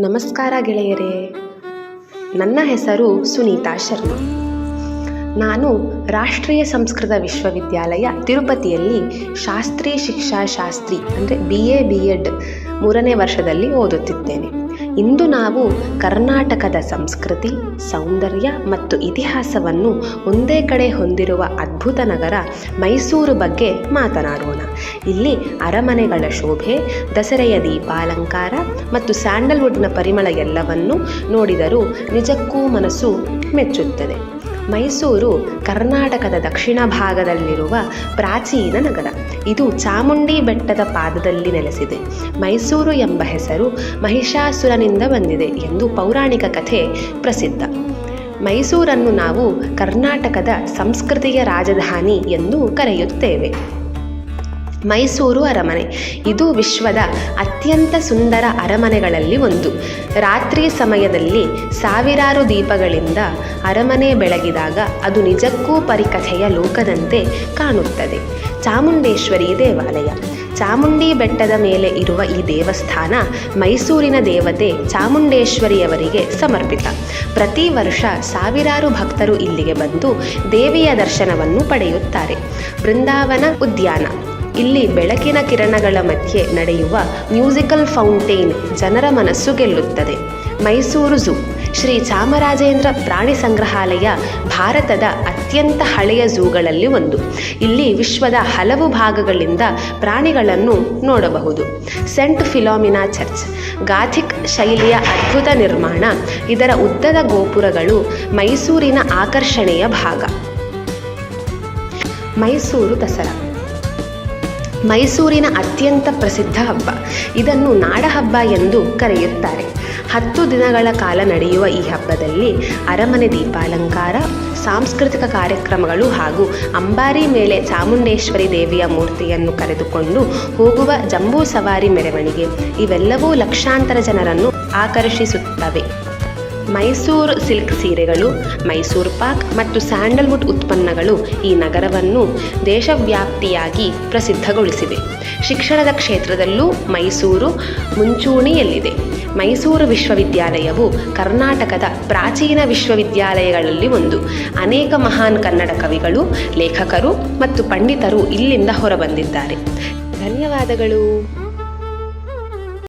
ನಮಸ್ಕಾರ ಗೆಳೆಯರೇ. ನನ್ನ ಹೆಸರು ಸುನೀತಾ ಶರ್ಮಾ. ನಾನು ರಾಷ್ಟ್ರೀಯ ಸಂಸ್ಕೃತ ವಿಶ್ವವಿದ್ಯಾಲಯ ತಿರುಪತಿಯಲ್ಲಿ ಶಾಸ್ತ್ರೀಯ ಶಿಕ್ಷಾಶಾಸ್ತ್ರಿ, ಅಂದರೆ ಬಿ ಎ ಬಿ ಎಡ್ ಮೂರನೇ ವರ್ಷದಲ್ಲಿ ಓದುತ್ತಿದ್ದೇನೆ. ಇಂದು ನಾವು ಕರ್ನಾಟಕದ ಸಂಸ್ಕೃತಿ, ಸೌಂದರ್ಯ ಮತ್ತು ಇತಿಹಾಸವನ್ನು ಒಂದೇ ಕಡೆ ಹೊಂದಿರುವ ಅದ್ಭುತ ನಗರ ಮೈಸೂರು ಬಗ್ಗೆ ಮಾತನಾಡೋಣ. ಇಲ್ಲಿ ಅರಮನೆಗಳ ಶೋಭೆ, ದಸರೆಯ ದೀಪಾಲಂಕಾರ ಮತ್ತು ಸ್ಯಾಂಡಲ್ವುಡ್ನ ಪರಿಮಳ ಎಲ್ಲವನ್ನು ನೋಡಿದರೂ ನಿಜಕ್ಕೂ ಮನಸ್ಸು ಮೆಚ್ಚುತ್ತದೆ. ಮೈಸೂರು, ಕರ್ನಾಟಕದ ದಕ್ಷಿಣ ಭಾಗದಲ್ಲಿರುವ ಪ್ರಾಚೀನ ನಗರ. ಇದು ಚಾಮುಂಡಿ ಬೆಟ್ಟದ ಪಾದದಲ್ಲಿ ನೆಲೆಸಿದೆ. ಮೈಸೂರು ಎಂಬ ಹೆಸರು ಮಹಿಷಾಸುರನಿಂದ ಬಂದಿದೆ ಎಂದು ಪೌರಾಣಿಕ ಕಥೆ ಪ್ರಸಿದ್ಧ. ಮೈಸೂರನ್ನು ನಾವು ಕರ್ನಾಟಕದ ಸಂಸ್ಕೃತಿಯ ರಾಜಧಾನಿ ಎಂದು ಕರೆಯುತ್ತೇವೆ. ಮೈಸೂರು ಅರಮನೆ. ಇದು ವಿಶ್ವದ ಅತ್ಯಂತ ಸುಂದರ ಅರಮನೆಗಳಲ್ಲಿ ಒಂದು. ರಾತ್ರಿ ಸಮಯದಲ್ಲಿ ಸಾವಿರಾರು ದೀಪಗಳಿಂದ ಅರಮನೆ ಬೆಳಗಿದಾಗ ಅದು ನಿಜಕ್ಕೂ ಪರಿಕಥೆಯ ಲೋಕದಂತೆ ಕಾಣುತ್ತದೆ. ಚಾಮುಂಡೇಶ್ವರಿ ದೇವಾಲಯ. ಚಾಮುಂಡಿ ಬೆಟ್ಟದ ಮೇಲೆ ಇರುವ ಈ ದೇವಸ್ಥಾನ ಮೈಸೂರಿನ ದೇವತೆ ಚಾಮುಂಡೇಶ್ವರಿಯವರಿಗೆ ಸಮರ್ಪಿತ. ಪ್ರತಿ ವರ್ಷ ಸಾವಿರಾರು ಭಕ್ತರು ಇಲ್ಲಿಗೆ ಬಂದು ದೇವಿಯ ದರ್ಶನವನ್ನು ಪಡೆಯುತ್ತಾರೆ. ಬೃಂದಾವನ ಉದ್ಯಾನ. ಇಲ್ಲಿ ಬೆಳಕಿನ ಕಿರಣಗಳ ಮಧ್ಯೆ ನಡೆಯುವ ಮ್ಯೂಸಿಕಲ್ ಫೌಂಟೇನ್ ಜನರ ಮನಸ್ಸು ಗೆಲ್ಲುತ್ತದೆ. ಮೈಸೂರು ಝೂ, ಶ್ರೀ ಚಾಮರಾಜೇಂದ್ರ ಪ್ರಾಣಿ ಸಂಗ್ರಹಾಲಯ ಭಾರತದ ಅತ್ಯಂತ ಹಳೆಯ ಝೂಗಳಲ್ಲಿ ಒಂದು. ಇಲ್ಲಿ ವಿಶ್ವದ ಹಲವು ಭಾಗಗಳಿಂದ ಪ್ರಾಣಿಗಳನ್ನು ನೋಡಬಹುದು. ಸೆಂಟ್ ಫಿಲೋಮಿನಾ ಚರ್ಚ್, ಗಾಥಿಕ್ ಶೈಲಿಯ ಅದ್ಭುತ ನಿರ್ಮಾಣ, ಇದರ ಉದ್ದದ ಗೋಪುರಗಳು ಮೈಸೂರಿನ ಆಕರ್ಷಣೆಯ ಭಾಗ. ಮೈಸೂರು ದಸರಾ. ಮೈಸೂರಿನ ಅತ್ಯಂತ ಪ್ರಸಿದ್ಧ ಹಬ್ಬ. ಇದನ್ನು ನಾಡಹಬ್ಬ ಎಂದು ಕರೆಯುತ್ತಾರೆ. ಹತ್ತು ದಿನಗಳ ಕಾಲ ನಡೆಯುವ ಈ ಹಬ್ಬದಲ್ಲಿ ಅರಮನೆ ದೀಪಾಲಂಕಾರ, ಸಾಂಸ್ಕೃತಿಕ ಕಾರ್ಯಕ್ರಮಗಳು ಹಾಗೂ ಅಂಬಾರಿ ಮೇಲೆ ಚಾಮುಂಡೇಶ್ವರಿ ದೇವಿಯ ಮೂರ್ತಿಯನ್ನು ಕರೆದುಕೊಂಡು ಹೋಗುವ ಜಂಬೂ ಸವಾರಿ ಮೆರವಣಿಗೆ ಇವೆಲ್ಲವೂ ಲಕ್ಷಾಂತರ ಜನರನ್ನು ಆಕರ್ಷಿಸುತ್ತವೆ. ಮೈಸೂರು ಸಿಲ್ಕ್ ಸೀರೆಗಳು, ಮೈಸೂರು ಪಾಕ್ ಮತ್ತು ಸ್ಯಾಂಡಲ್ವುಡ್ ಉತ್ಪನ್ನಗಳು ಈ ನಗರವನ್ನು ದೇಶವ್ಯಾಪ್ತಿಯಾಗಿ ಪ್ರಸಿದ್ಧಗೊಳಿಸಿವೆ. ಶಿಕ್ಷಣದ ಕ್ಷೇತ್ರದಲ್ಲೂ ಮೈಸೂರು ಮುಂಚೂಣಿಯಲ್ಲಿದೆ. ಮೈಸೂರು ವಿಶ್ವವಿದ್ಯಾಲಯವು ಕರ್ನಾಟಕದ ಪ್ರಾಚೀನ ವಿಶ್ವವಿದ್ಯಾಲಯಗಳಲ್ಲಿ ಒಂದು. ಅನೇಕ ಮಹಾನ್ ಕನ್ನಡ ಕವಿಗಳು, ಲೇಖಕರು ಮತ್ತು ಪಂಡಿತರು ಇಲ್ಲಿಂದ ಹೊರಬಂದಿದ್ದಾರೆ. ಧನ್ಯವಾದಗಳು.